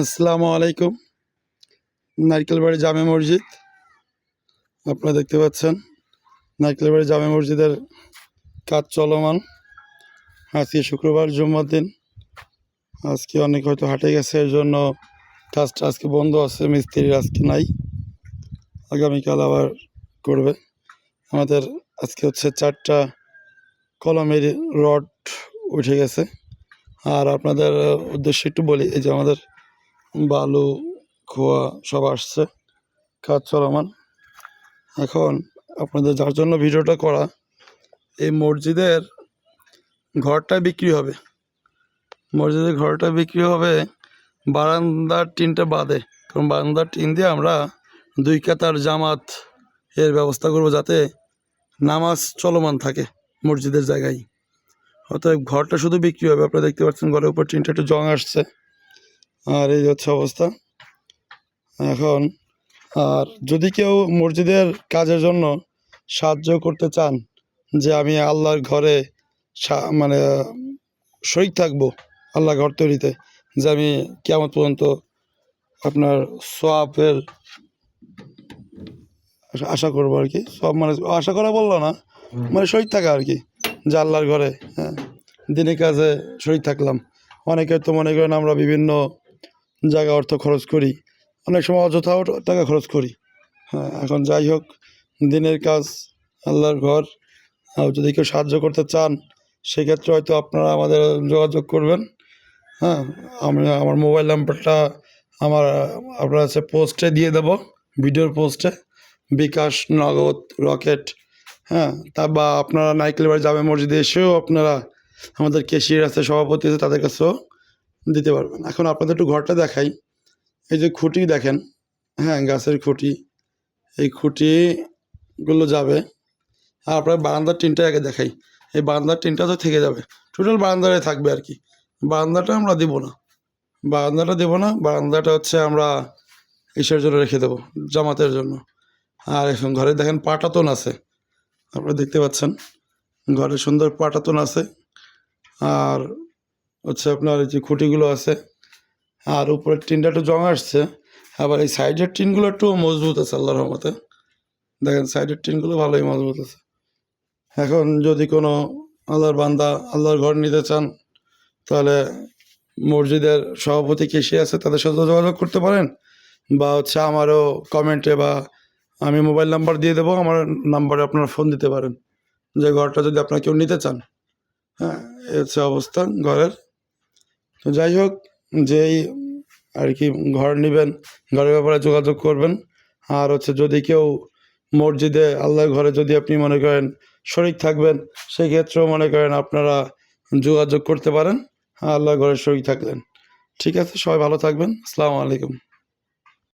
আসসালামু আলাইকুম। নারকেলবাড়ি জামে মসজিদ। আপনারা দেখতে পাচ্ছেন নারকেলবাড়ি জামে মসজিদের কাজ চলমান। আজকে শুক্রবার, জুম্মার দিন। আজকে অনেক হয়তো হাটে গেছে, এর জন্য কাজটা আজকে বন্ধ আছে, মিস্ত্রির আজকে নাই। আগামীকাল আবার করবে। আমাদের আজকে হচ্ছে চারটা কলমের রড উঠে গেছে। আর আপনাদের উদ্দেশ্যে একটু বলি, এই যে আমাদের বালু, খোয়া সব আসছে। কাজ চলমান। এখন আপনাদের যার জন্য ভিডিওটা করা, এই মসজিদের ঘরটা বিক্রি হবে। মসজিদের ঘরটা বিক্রি হবে বারান্দার টিনটা বাদে। কারণ বারান্দার টিন দিয়ে আমরা দুই কাতার জামাত এর ব্যবস্থা করব যাতে নামাজ চলমান থাকে মসজিদের জায়গায়। অতএব ঘরটা শুধু বিক্রি হবে। আপনারা দেখতে পাচ্ছেন ঘরের উপর টিনটা একটু জং আসছে। আর এই হচ্ছে অবস্থা। এখন, আর যদি কেউ মসজিদের কাজের জন্য সাহায্য করতে চান যে আমি আল্লাহর ঘরে মানে শরিক থাকব আল্লাহ ঘর তৈরিতে, যে আমি কেমন পর্যন্ত আপনার সোয়াবের আশা- করব আর কি সব মানে আশা করা বলল না মানে শরিক থাকা আর কি, যে আল্লাহর ঘরে হ্যাঁ দিনে কাজে শরিক থাকলাম। অনেকে তো মনে করেন আমরা বিভিন্ন জায়গায় অর্থ খরচ করি। অনেক সময় অযথাও টাকা খরচ করি। হ্যাঁ এখন যাই হোক, দিনের কাজ, আল্লাহর ঘর। আর যদি কেউ সাহায্য করতে চান, সেক্ষেত্রে হয়তো আপনারা আমাদের যোগাযোগ করবেন। হ্যাঁ আমি আমার মোবাইল নাম্বারটা আমার, আপনার হচ্ছে পোস্টে দিয়ে দেবো, ভিডিওর পোস্টে। বিকাশ নগদ রকেট। হ্যাঁ তা বা আপনারা নাইকেল বাড়ি জামে মসজিদে এসেও আপনারা আমাদের কেশিয়ার আছে, সভাপতি আছে তাদের কাছেও দিতে পারবেন। এখন আপনাদের একটু ঘরটা দেখাই। এই যে খুঁটি দেখেন হ্যাঁ গাছের খুঁটি। এই খুঁটিগুলো যাবে। আর আপনার বারান্দার টিনটা আগে দেখাই। এই বারান্দার টিনটা তো থেকে যাবে। টোটাল বারান্দায় থাকবে আর কি। বারান্দাটা আমরা দেব না। বারান্দাটা দেব না, বারান্দাটা হচ্ছে আমরা ইসের জন্য রেখে দেবো, জামাতের জন্য। আর এখন ঘরে দেখেন পাটাতন আছে। আপনারা দেখতে পাচ্ছেন, ঘরে সুন্দর পাটাতন আছে। আর হচ্ছে আপনার যে খুঁটিগুলো আছে, আর উপরের টিনটা একটু জং আসছে, আবার এই সাইডের টিনগুলো একটু মজবুত আছে আল্লাহর রহমতে। দেখেন সাইডের টিনগুলো ভালোই মজবুত আছে। এখন যদি কোনো আল্লাহর বান্দা আল্লাহর ঘর নিতে চান, তাহলে মসজিদের সভাপতি কেসে আছে তাদের সাথে যোগাযোগ করতে পারেন, বা হচ্ছে আমারও কমেন্টে বা আমি মোবাইল নাম্বার দিয়ে দেবো, আমার নাম্বারে আপনারা ফোন দিতে পারেন, যে ঘরটা যদি আপনারা কেউ নিতে চান। হ্যাঁ হচ্ছে অবস্থা ঘরের। যাই হোক, যেই আর কি ঘর নেবেন, ঘরের ব্যাপারে যোগাযোগ করবেন। আর হচ্ছে যদি কেউ মসজিদে, আল্লাহর ঘরে যদি আপনি মনে করেন শরিক থাকবেন, সেক্ষেত্রেও মনে করেন আপনারা যোগাযোগ করতে পারেন আল্লাহর ঘরে শরিক থাকলেন। ঠিক আছে, সবাই ভালো থাকবেন। আসসালামু আলাইকুম।